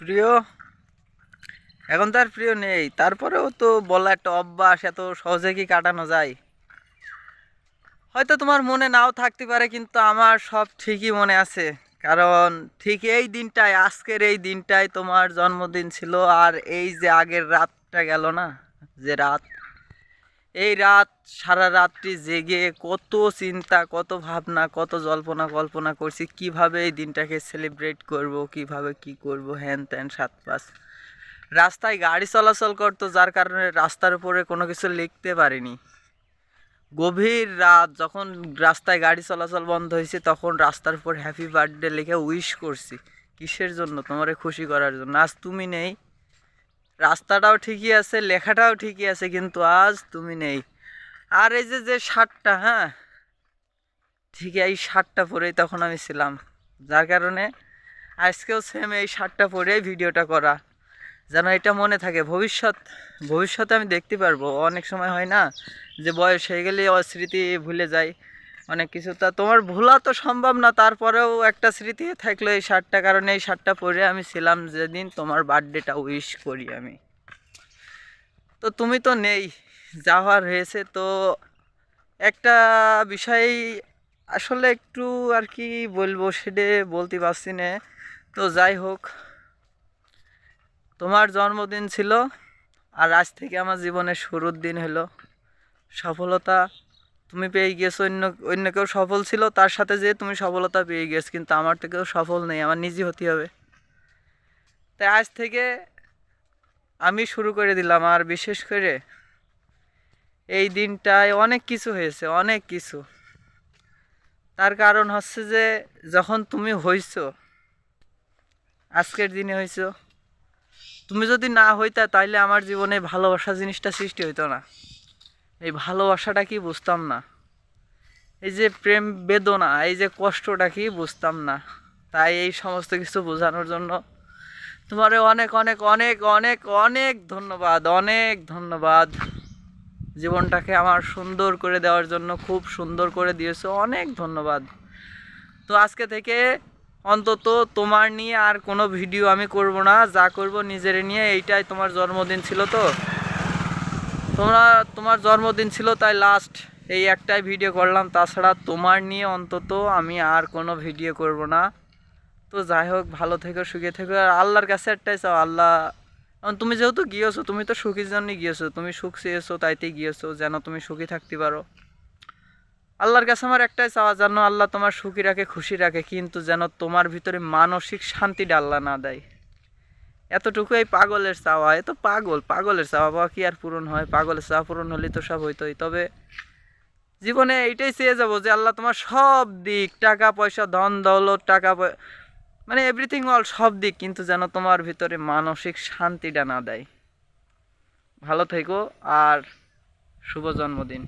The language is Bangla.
প্রিয়? এখন তার প্রিয় নেই। তারপরেও তো বলা একটা অভ্যাস, এত সহজে কি কাটানো যায়? হয়তো তোমার মনে নাও থাকতে পারে, কিন্তু আমার সব ঠিকই মনে আছে। কারণ ঠিক এই দিনটায় আজকের এই দিনটায় তোমার জন্মদিন ছিল, আর এই যে আগের রাতটা গেল না, যে রাত এই রাত, সারা রাত্রি জেগে কত চিন্তা, কত ভাবনা, কত জল্পনা কল্পনা করছি, কীভাবে এই দিনটাকে সেলিব্রেট করব, কীভাবে কি করব, হ্যান ত্যান, সাত পাঁচ। রাস্তায় গাড়ি চলাচল করতো, যার কারণে রাস্তার উপরে কোনো কিছু লিখতে পারিনি। গভীর রাত, যখন রাস্তায় গাড়ি চলাচল বন্ধ হয়েছে, তখন রাস্তার উপর হ্যাপি বার্থডে লিখে উইশ করছি। কিসের জন্য? তোমারে খুশি করার জন্য। আজ তুমি নেই রাস্তাটাও ঠিকই আছে, লেখাটাও ঠিকই আছে, কিন্তু আজ তুমি নেই। আর এই যে যে শার্টটা হ্যাঁ? ঠিক এই শার্টটা পরেই তখন আমি ছিলাম। যার কারণে আজকেও সেম এই শার্টটা পরেই ভিডিওটা করা। যেন এটা মনে থাকে, ভবিষ্যৎ, ভবিষ্যতে আমি দেখতে পারব। অনেক সময় হয় না যে বয়স হয়ে গেলে ও স্মৃতি ভুলে যায় অনেক কিছু। তা তোমার ভোলা তো সম্ভব না, তারপরেও একটা স্মৃতি থাকল এই শার্টটা, কারণে এই শার্টটা পরে আমি ছিলাম যেদিন তোমার বার্থডেটা উইশ করি আমি। তো তুমি তো নেই যাওয়ার হয়েছে। তো একটা বিষয় আসলে একটু আর কি বলব সেটা বলতে পারছি না। তো যাই হোক, তোমার জন্মদিন ছিল আর আজ থেকে আমার জীবনের শুরুর দিন হলো। সফলতা তুমি পেয়ে গিয়েছো, অন্য অন্য কেউ সফল ছিল, তার সাথে যে তুমি সফলতা পেয়ে গিয়েছো, কিন্তু আমার থেকেও সফল নেই, আমার নিজে হতে হবে। তাই আজ থেকে আমি শুরু করে দিলাম, আর বিশেষ করে এই দিনটায় অনেক কিছু হয়েছে, অনেক কিছু। তার কারণ হচ্ছে যে, যখন তুমি হইছো, আজকের দিনে হইছো, তুমি যদি না হইতা, তাইলে আমার জীবনে ভালোবাসা জিনিসটা সৃষ্টি হইতো না। এই ভালোবাসাটা কি বুঝতাম না। এই যে প্রেম বেদনা, এই যে কষ্টটা কি বুঝতাম না। তাই এই সমস্ত কিছু বোঝানোর জন্য তোমারে অনেক অনেক অনেক অনেক অনেক ধন্যবাদ অনেক ধন্যবাদ। জীবনটাকে আমার সুন্দর করে দেওয়ার জন্য, খুব সুন্দর করে দিয়েছ, অনেক ধন্যবাদ। তো আজকে থেকে অন্তত তোমার নিয়ে আর কোনো ভিডিও আমি করব না, যা করব নিজের নিয়ে, এইটাই তোমার জন্মদিন ছিল তো। তোমরা, তোমার জন্মদিন ছিল, তাই লাস্ট এই একটাই ভিডিও করলাম। তাছাড়া তোমার নিয়ে অন্তত আমি আর কোনো ভিডিও করব না। তো যাই হোক, ভালো থেকো, সুখে থেকো। আর আল্লাহর কাছে একটাই চাও, আল্লাহ তুমি যেহেতু গিয়েছো, তুমি তো সুখীর জন্যই গিয়েছো। তুমি সুখ চেয়েছো, তাইতেই গিয়েছো, যেন তুমি সুখী থাকতে পারো। আল্লাহর কাছে আমার একটাই চাওয়া, যেন আল্লাহ তোমার সুখী রাখে, খুশি রাখে, কিন্তু যেন তোমার ভিতরে মানসিক শান্তিটা আল্লাহ না দেয়। এতটুকু এই পাগলের চাওয়া। এ তো পাগল, পাগলের চাওয়া। পাওয়া কি আর পূরণ হয়? পাগলের চাওয়া পূরণ হলে তো সব হইতোই। তবে জীবনে এইটাই চেয়ে যাব যে আল্লাহ তোমার সব দিক, টাকা, পয়সা, ধন, দৌলত, টাকা মানে এভরিথিং অল সব দিক কিন্তু যেন তোমার ভিতরে মানসিক শান্তিটা না দেয়। ভালো থেকো আর শুভ জন্মদিন।